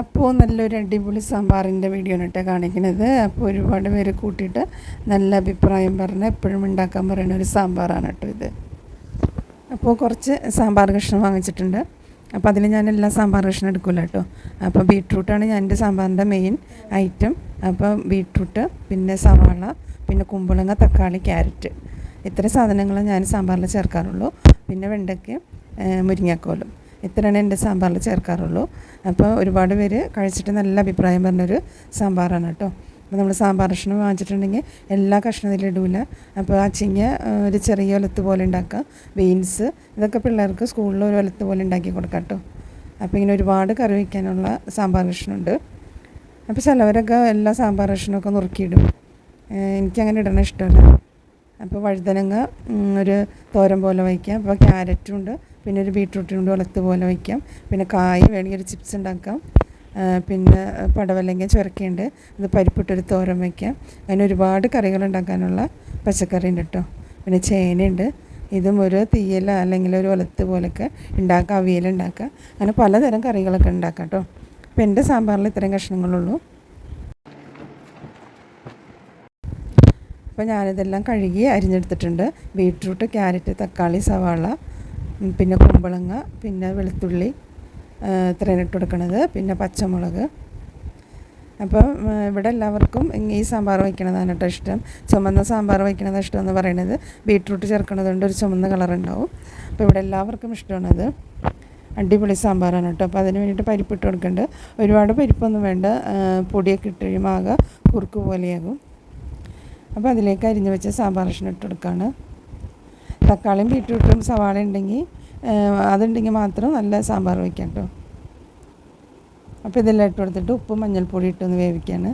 അപ്പോൾ നല്ലൊരു അടിപൊളി സാമ്പാറിന്റെ വീഡിയോ ആണ് കാണിക്കുന്നത് അപ്പോൾ ഒരുപാട് പേര് കൂട്ടിയിട്ട് നല്ല അഭിപ്രായം പറഞ്ഞ് എപ്പോഴും ഉണ്ടാക്കാൻ പറയുന്ന ഒരു സാമ്പാറാണ് കേട്ടോ ഇത്. അപ്പോൾ കുറച്ച് സാമ്പാർ കഷ്ണം വാങ്ങിച്ചിട്ടുണ്ട്. അപ്പോൾ അതിൽ ഞാൻ എല്ലാ സാമ്പാർ കഷ്ണം എടുക്കില്ല കേട്ടോ അപ്പോൾ ബീട്രൂട്ടാണ് ഞാൻ എന്റെ സാമ്പാറിന്റെ മെയിൻ ഐറ്റം അപ്പോൾ ബീട്രൂട്ട് പിന്നെ സവാള പിന്നെ കുമ്പളങ്ങ തക്കാളി ക്യാരറ്റ്. ഇത്ര സാധനങ്ങൾ ഞാൻ സാമ്പാറിൽ ചേർക്കാറുള്ളൂ. പിന്നെ വെണ്ടയ്ക്ക് മുരിങ്ങാക്കോലും. ഇത്രയാണ് എന്റെ സാമ്പാറിൽ ചേർക്കാറുള്ളൂ. അപ്പോൾ ഒരുപാട് പേര് കഴിച്ചിട്ട് നല്ല അഭിപ്രായം പറഞ്ഞൊരു സാമ്പാറാണ് കേട്ടോ. അപ്പോൾ നമ്മൾ സാമ്പാർ കഷ്ണം വാങ്ങിച്ചിട്ടുണ്ടെങ്കിൽ എല്ലാ കഷ്ണത്തിലും ഇടൂല. അപ്പോൾ അച്ചിങ്ങ ഒരു ചെറിയ ഒലത്ത് പോലെ ഉണ്ടാക്കുക. ബീൻസ് ഇതൊക്കെ പിള്ളേർക്ക് സ്കൂളിൽ ഒരു ഒലത്ത് പോലെ ഉണ്ടാക്കി കൊടുക്കാം കേട്ടോ. അപ്പോൾ ഇങ്ങനെ ഒരുപാട് കറി വയ്ക്കാനുള്ള സാമ്പാർ കഷ്ണമുണ്ട് അപ്പോൾ ചിലവരൊക്കെ എല്ലാ സാമ്പാർ കഷ്ണമൊക്കെ നുറുക്കിയിടും. എനിക്കങ്ങനെ ഇടണ ഇഷ്ടമല്ല. അപ്പോൾ വഴുതനങ്ങ ഒരു തോരം പോലെ വയ്ക്കാം അപ്പോൾ ക്യാരറ്റും ഉണ്ട്. പിന്നെ ഒരു ബീട്രൂട്ടും ഉണ്ട് ഒലത്ത് പോലെ വയ്ക്കാം പിന്നെ കായ് വേണമെങ്കിൽ ഒരു ചിപ്സ് ഉണ്ടാക്കാം. പിന്നെ പടവല്ലെങ്കിൽ ചുരക്കയുണ്ട്. അത് പരിപ്പിട്ടൊരു തോരൻ വയ്ക്കാം അങ്ങനെ ഒരുപാട് കറികൾ ഉണ്ടാക്കാനുള്ള പച്ചക്കറി ഉണ്ട് കേട്ടോ പിന്നെ ചേനയുണ്ട്. ഇതും ഒരു തീയല അല്ലെങ്കിൽ ഒരു ഒലത്ത് പോലൊക്കെ ഉണ്ടാക്കുക അങ്ങനെ പലതരം കറികളൊക്കെ ഉണ്ടാക്കാം കേട്ടോ അപ്പോൾ എന്റെ സാമ്പാറിൽ ഇത്രയും കഷ്ണങ്ങളുള്ളൂ. അപ്പോൾ ഞാനിതെല്ലാം കഴുകി അരിഞ്ഞെടുത്തിട്ടുണ്ട്. ബീട്രൂട്ട് ക്യാരറ്റ് തക്കാളി സവാള പിന്നെ കുമ്പളങ്ങ പിന്നെ വെളുത്തുള്ളി ഇത്രയാണ് ഇട്ട് കൊടുക്കണത്. പിന്നെ പച്ചമുളക്. അപ്പം ഇവിടെ എല്ലാവർക്കും ഈ സാമ്പാർ വയ്ക്കണതാണ് കേട്ടോ ഇഷ്ടം. ചുമന്ന സാമ്പാർ വയ്ക്കണത് ഇഷ്ടം എന്ന് പറയുന്നത് ബീട്രൂട്ട് ചേർക്കണതുകൊണ്ട് ഒരു ചുമന്ന കളർ ഉണ്ടാവും അപ്പോൾ ഇവിടെ എല്ലാവർക്കും ഇഷ്ടമാണത്. അടിപൊളി സാമ്പാറാണ് കേട്ടോ. അപ്പോൾ അതിന് വേണ്ടിയിട്ട് പരിപ്പിട്ട് കൊടുക്കേണ്ടത് ഒരുപാട് പരിപ്പൊന്നും വേണ്ട. പൊടിയൊക്കെ ഇട്ട് കഴിയുമ്പോൾ ആകെ കുറുക്ക് പോലെയാകും. അപ്പോൾ അതിലേക്ക് അരിഞ്ഞ് വെച്ച സാമ്പാർ കഷ്ണം ഇട്ട് കൊടുക്കുകയാണ് തക്കാളിയും ബീട്രൂട്ടും സവാള ഉണ്ടെങ്കിൽ അതുണ്ടെങ്കിൽ മാത്രം നല്ല സാമ്പാർ വയ്ക്കാം കേട്ടോ. അപ്പോൾ ഇതെല്ലാം ഇട്ട് കൊടുത്തിട്ട് ഉപ്പും മഞ്ഞൾപ്പൊടി ഇട്ടൊന്ന് വേവിക്കുകയാണ്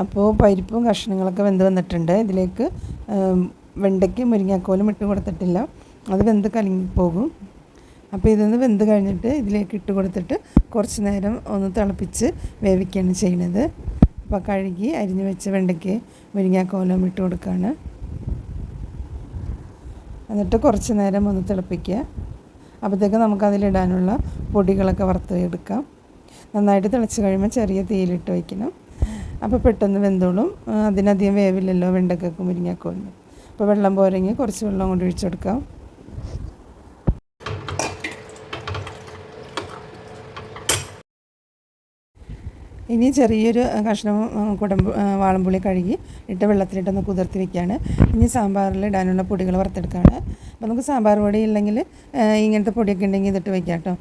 അപ്പോൾ പരിപ്പും കഷ്ണങ്ങളൊക്കെ വെന്ത് വന്നിട്ടുണ്ട്. ഇതിലേക്ക് വെണ്ടയ്ക്ക് മുരിങ്ങാക്കോലും ഇട്ട് കൊടുത്തിട്ടില്ല. അത് വെന്ത് കലങ്ങി പോകും അപ്പോൾ ഇതൊന്ന് വെന്ത് കഴിഞ്ഞിട്ട് ഇതിലേക്ക് ഇട്ട് കൊടുത്തിട്ട് കുറച്ച് നേരം ഒന്ന് തിളപ്പിച്ച് വേവിക്കുകയാണ് ചെയ്യുന്നത്. അപ്പോൾ കഴുകി അരിഞ്ഞ് വെച്ച വെണ്ടയ്ക്ക് മുരിങ്ങാക്കോലം ഇട്ട് കൊടുക്കുകയാണ്. എന്നിട്ട് കുറച്ച് നേരം ഒന്ന് തിളപ്പിക്കുക. അപ്പോഴത്തേക്ക് നമുക്കതിലിടാനുള്ള പൊടികളൊക്കെ വറുത്ത് എടുക്കാം നന്നായിട്ട് തിളച്ച് കഴിയുമ്പോൾ ചെറിയ തീയിലിട്ട് വയ്ക്കണം. അപ്പോൾ പെട്ടെന്ന് വെന്തോളും. അതിനധികം വേവില്ലല്ലോ വെണ്ടക്കൊക്കെ മുരിങ്ങക്കൊന്നും അപ്പോൾ വെള്ളം പോരെങ്കിൽ കുറച്ച് വെള്ളം കൊണ്ട് ഒഴിച്ചു കൊടുക്കാം. ഇനി ചെറിയൊരു കഷ്ണം കുടമ്പ് വാളംപുളി കഴുകി ഇട്ട് വെള്ളത്തിലിട്ടൊന്ന് കുതിർത്തി വെക്കുകയാണ് ഇനി സാമ്പാറിൽ ഇടാനുള്ള പൊടികൾ വറുത്തെടുക്കുകയാണ് അപ്പോൾ നമുക്ക് സാമ്പാർ പൊടി ഇല്ലെങ്കിൽ ഇങ്ങനത്തെ പൊടിയൊക്കെ ഉണ്ടെങ്കിൽ ഇതിട്ട് വയ്ക്കാം കേട്ടോ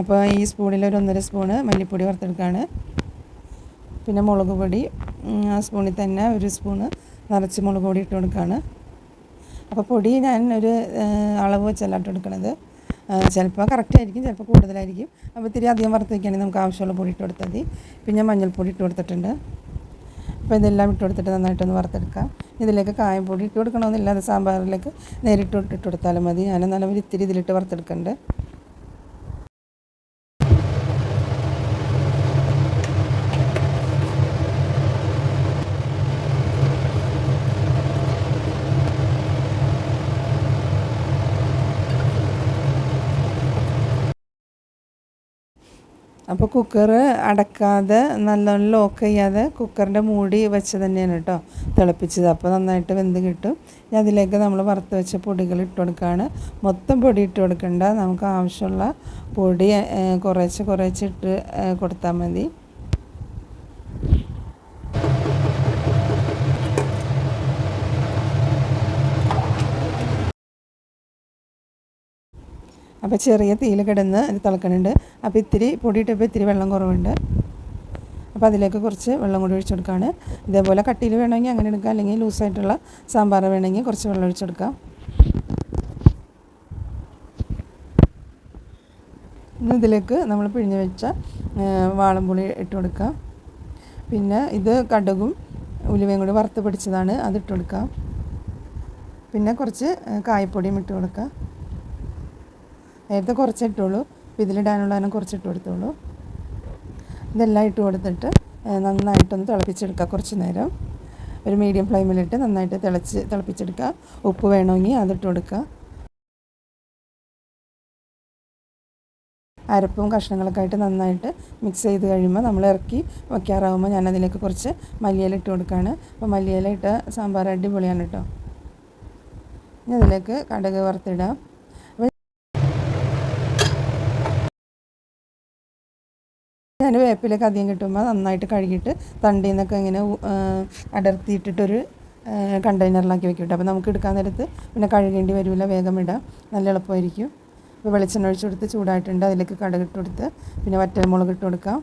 അപ്പോൾ ഈ സ്പൂണിൽ ഒരു ഒന്നര സ്പൂണ് മല്ലിപ്പൊടി വറുത്തെടുക്കുകയാണ് പിന്നെ മുളക് പൊടി ആ സ്പൂണിൽ തന്നെ ഒരു സ്പൂണ് നിറച്ച് മുളക് പൊടി ഇട്ട് കൊടുക്കുകയാണ് അപ്പോൾ പൊടി ഞാൻ ഒരു അളവ് വെച്ചല്ല ഇട്ട് കൊടുക്കണത്. ചിലപ്പോൾ കറക്റ്റ് ആയിരിക്കും ചിലപ്പോൾ കൂടുതലായിരിക്കും. അപ്പോൾ ഇത്തിരി അധികം വറുത്ത് വയ്ക്കുകയാണെങ്കിൽ നമുക്ക് ആവശ്യമുള്ള പൊടി ഇട്ട് കൊടുത്താൽ മതി. പിന്നെ മഞ്ഞൾപ്പൊടി ഇട്ട് കൊടുത്തിട്ടുണ്ട്. അപ്പോൾ ഇതെല്ലാം ഇട്ട് കൊടുത്തിട്ട് നന്നായിട്ടൊന്ന് വറുത്തെടുക്കാം. ഇതിലേക്ക് കായപ്പൊടി ഇട്ട് കൊടുക്കണമെന്നില്ല. അത് സാമ്പാറിലേക്ക് നേരിട്ട് ഇട്ട് കൊടുത്താലും മതി. ഞാൻ നല്ല ഇത്തിരി ഇതിലിട്ട് വറുത്തെടുക്കുന്നുണ്ട് അപ്പോൾ കുക്കർ അടക്കാതെ നല്ലോണം ലോക്ക് ചെയ്യാതെ കുക്കറിന്റെ മൂടി വെച്ച് തന്നെയാണ് കേട്ടോ. തിളപ്പിച്ചത്. അപ്പോൾ നന്നായിട്ട് വെന്ത് കിട്ടും. ഇനി അതിലേക്ക് നമ്മൾ വറുത്ത് വെച്ച പൊടികൾ ഇട്ട് കൊടുക്കുകയാണ്. മൊത്തം പൊടി ഇട്ട് കൊടുക്കണ്ട. നമുക്ക് ആവശ്യമുള്ള പൊടി കുറേശ്ശെ കുറേശ്ശെ ഇട്ട് കൊടുത്താൽ മതി. അപ്പോൾ ചെറിയ തീയിൽ കിടന്ന് അത് തിളക്കണുണ്ട്. അപ്പോൾ ഇത്തിരി പൊടിയിട്ടപ്പോൾ ഇത്തിരി വെള്ളം കുറവുണ്ട്. അപ്പോൾ അതിലേക്ക് കുറച്ച് വെള്ളം കൂടി ഒഴിച്ചു കൊടുക്കുകയാണ് ഇതേപോലെ കട്ടിയിൽ വേണമെങ്കിൽ അങ്ങനെ എടുക്കാം. അല്ലെങ്കിൽ ലൂസായിട്ടുള്ള സാമ്പാർ വേണമെങ്കിൽ കുറച്ച് വെള്ളം ഒഴിച്ചു കൊടുക്കാം. ഇന്ന് ഇതിലേക്ക് നമ്മൾ പിഴിഞ്ഞ് വെച്ച വാളംപുളി ഇട്ട് കൊടുക്കാം. പിന്നെ ഇത് കടുകും ഉലുവയും കൂടി വറുത്ത് പിടിച്ചതാണ്. അത് ഇട്ട് പിന്നെ കുറച്ച് കായപ്പൊടിയും ഇട്ട് കൊടുക്കാം. നേരത്തെ കുറച്ചിട്ടുള്ളൂ. അപ്പോൾ ഇതിലിടാനുള്ളതിനും കുറച്ച് ഇട്ട് കൊടുത്തോളൂ ഇതെല്ലാം ഇട്ട് കൊടുത്തിട്ട് നന്നായിട്ടൊന്ന് തിളപ്പിച്ചെടുക്കുക കുറച്ച് നേരം. ഒരു മീഡിയം ഫ്ലെയിമിലിട്ട് നന്നായിട്ട് തിളച്ച് തിളപ്പിച്ചെടുക്കുക ഉപ്പ് വേണമെങ്കിൽ അതിട്ട് കൊടുക്കുക അരപ്പും കഷ്ണങ്ങളൊക്കെ ആയിട്ട് നന്നായിട്ട് മിക്സ് ചെയ്ത് കഴിയുമ്പോൾ നമ്മൾ ഇറക്കി വയ്ക്കാറാവുമ്പോൾ ഞാൻ അതിലേക്ക് കുറച്ച് മല്ലിയില ഇട്ട് കൊടുക്കുകയാണ് അപ്പോൾ മല്ലിയില ഇട്ട സാമ്പാർ അടിപൊളിയാണ് കേട്ടോ. ഇനി അതിലേക്ക് കടുക് വറുത്തിടാം അപ്പോൾ ഞാൻ വേപ്പിലൊക്കെ അധികം കിട്ടുമ്പോൾ നന്നായിട്ട് കഴുകിയിട്ട് തണ്ടിൽ നിന്നൊക്കെ ഇങ്ങനെ അടർത്തിയിട്ടിട്ടൊരു കണ്ടെയ്നറിലാക്കി വെക്കും അപ്പോൾ നമുക്ക് എടുക്കാൻ നേരത്ത് പിന്നെ കഴുകേണ്ടി വരില്ല വേഗം ഇടാം. നല്ല എളുപ്പമായിരിക്കും. അപ്പോൾ വെളിച്ചെണ്ണ ഒഴിച്ച് കൊടുത്ത് ചൂടായിട്ടുണ്ട്. അതിലേക്ക് കടുക് ഇട്ട് കൊടുത്ത് പിന്നെ വറ്റൽമുളക് ഇട്ട് കൊടുക്കാം.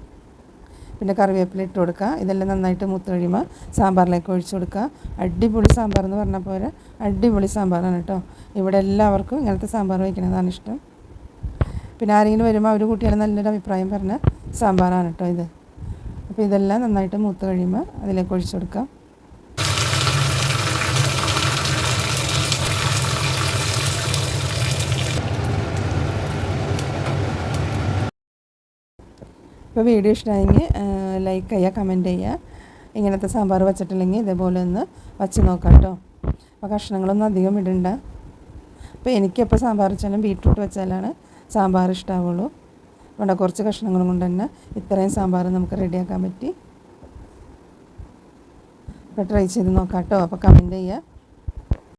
പിന്നെ കറിവേപ്പില ഇട്ട് കൊടുക്കുക ഇതെല്ലാം നന്നായിട്ട് മൂത്ത് കഴിയുമ്പോൾ സാമ്പാറിലേക്ക് ഒഴിച്ച് കൊടുക്കുക അടിപൊളി സാമ്പാർ എന്ന് പറഞ്ഞ പോലെ അടിപൊളി സാമ്പാറാണ് കേട്ടോ ഇവിടെ എല്ലാവർക്കും ഇങ്ങനത്തെ സാമ്പാർ വയ്ക്കുന്നതാണ് ഇഷ്ടം. പിന്നെ ആരെങ്കിലും വരുമ്പോൾ അവർ കുട്ടിയാണ് നല്ലൊരു അഭിപ്രായം പറഞ്ഞ സാമ്പാറാണ് കേട്ടോ ഇത്. അപ്പോൾ ഇതെല്ലാം നന്നായിട്ട് മൂത്ത് കഴിയുമ്പോൾ അതിലേക്ക് ഒഴിച്ചു കൊടുക്കാം. ഇപ്പോൾ വീഡിയോ ഇഷ്ടമായെങ്കിൽ ലൈക്ക് ചെയ്യുക കമന്റ് ചെയ്യുക. ഇങ്ങനത്തെ സാമ്പാർ വെച്ചിട്ടില്ലെങ്കിൽ ഇതേപോലെ ഒന്ന് വച്ച് നോക്കാം കേട്ടോ. അപ്പോൾ കഷ്ണങ്ങളൊന്നും അധികം ഇടണ്ട. അപ്പോൾ എനിക്കെപ്പോൾ സാമ്പാർ വെച്ചാലും ബീട്രൂട്ട് വെച്ചാലാണ് സാമ്പാർ ഇഷ്ടാവുള്ളൂ ഇവിടെ കുറച്ച് കഷ്ണങ്ങളും കൊണ്ട് തന്നെ ഇത്രയും സാമ്പാർ നമുക്ക് റെഡിയാക്കാൻ പറ്റി. അപ്പോൾ ട്രൈ ചെയ്ത് നോക്കാം കേട്ടോ. അപ്പോൾ കമന്റ് ചെയ്യുക